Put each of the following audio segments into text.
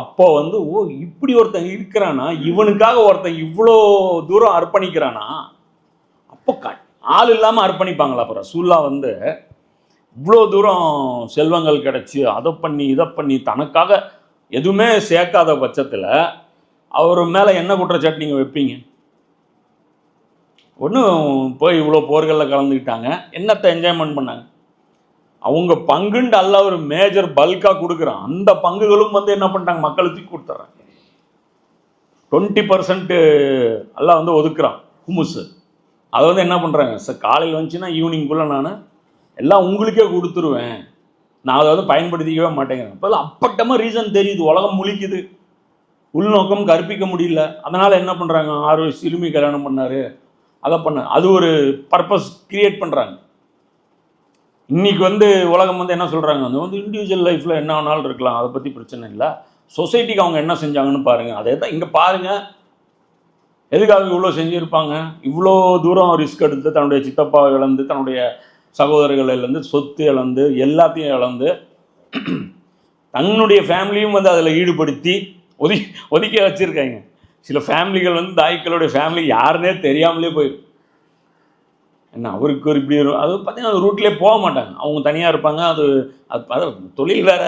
அப்போ வந்து ஓ இப்படி ஒருத்தன் இருக்கிறானா? இவனுக்காக ஒருத்தன் இவ்வளோ தூரம் அர்ப்பணிக்கிறானா? அப்போ க ஆள் இல்லாமல் அர்ப்பணிப்பாங்களா அப்புறம் சூல்லா வந்து இவ்வளோ தூரம் செல்வங்கள் கிடச்சி அதை பண்ணி இதை பண்ணி தனக்காக எதுவுமே சேர்க்காத பட்சத்தில் அவர் மேலே என்ன குற்றச்சாட்டு நீங்கள் வைப்பீங்க? ஒன்றும் போய் இவ்வளோ போர்களில் கலந்துக்கிட்டாங்க. என்னத்தை என்ஜாய்மெண்ட் பண்ணாங்க? அவங்க பங்குண்டு அல்ல ஒரு மேஜர் பல்காக கொடுக்குறான். அந்த பங்குகளும் வந்து என்ன பண்ணிட்டாங்க? மக்களுக்கு தூக்கி கொடுத்துட்றாங்க. டுவெண்ட்டி பர்சன்ட்டு எல்லாம் வந்து ஒதுக்குறான் ஹுமுஸு அதை வந்து என்ன பண்ணுறாங்க சார் காலையில் வந்துச்சுன்னா ஈவினிங்குள்ளே நான் எல்லாம் உங்களுக்கே கொடுத்துருவேன். நான் அதை வந்து பயன்படுத்திக்கவே மாட்டேங்கிறேன். இப்போ அப்பட்டமாக ரீசன் தெரியுது. உலகம் முழிக்குது. உள்நோக்கம் கற்பிக்க முடியல. அதனால் என்ன பண்ணுறாங்க ஆறு சிறுமி கல்யாணம் பண்ணார். அதை பண்ண அது ஒரு பர்பஸ் கிரியேட் பண்ணுறாங்க இன்றைக்கி வந்து உலகம் வந்து என்ன சொல்கிறாங்க அது வந்து இண்டிவிஜுவல் லைஃப்பில் என்ன ஆனாலும் இருக்கலாம். அதை பற்றி பிரச்சனை இல்லை. சொசைட்டிக்கு அவங்க என்ன செஞ்சாங்கன்னு பாருங்கள் அதே தான் இங்கே பாருங்கள் எதுக்காக இவ்வளோ செஞ்சுருப்பாங்க? இவ்வளோ தூரம் ரிஸ்க் எடுத்து தன்னுடைய சித்தப்பாவை இழந்து தன்னுடைய சகோதரர்கள் இழந்து சொத்து இழந்து எல்லாத்தையும் இழந்து தன்னுடைய ஃபேமிலியும் வந்து அதில் ஈடுபடுத்தி ஒதுக்கி ஒதுக்கி வச்சுருக்காங்க. சில ஃபேமிலிகள் வந்து தாய்க்களுடைய ஃபேமிலி யாருன்னே தெரியாமலே போயிடும் என்ன அவருக்கு ஒரு இப்படி அது பார்த்தீங்கன்னா அந்த ரூட்லேயே போக மாட்டாங்க. அவங்க தனியாக இருப்பாங்க அது அது அது தொழில் வேற.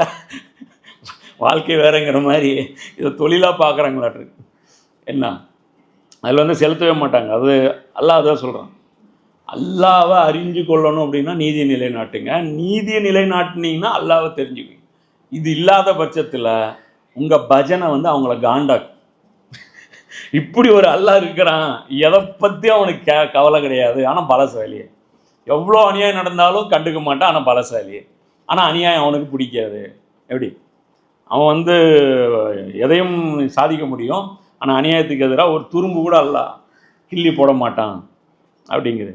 வாழ்க்கை வேறங்கிற மாதிரி இதை தொழிலாக பார்க்குறாங்களாட்ருக்கு என்ன அதில் வந்து செலுத்தவே மாட்டாங்க. அது அல்லாஹ் அதான் சொல்கிறான் அல்லாவை அறிஞ்சு கொள்ளணும் அப்படின்னா நீதியை நிலைநாட்டுங்க. நீதியை நிலைநாட்டினீங்கன்னா அல்லாவை தெரிஞ்சுக்குங்க இது இல்லாத பட்சத்தில் உங்கள் பஜனை வந்து அவங்கள காண்டாக்கும். இப்படி ஒரு அல்லாஹ் இருக்கிறான் எதை பற்றி அவனுக்கு கே கவலை கிடையாது. ஆனால் பலசாலி எவ்வளோ அநியாயம் நடந்தாலும் கண்டுக்க மாட்டான் ஆனால் பலசாலி ஆனால் அநியாயம் அவனுக்கு பிடிக்காது. எப்படி? அவன் வந்து எதையும் சாதிக்க முடியும். ஆனால் அநியாயத்துக்கு எதிராக ஒரு துரும்பு கூட அல்ல கிள்ளி போட மாட்டான். அப்படிங்குது.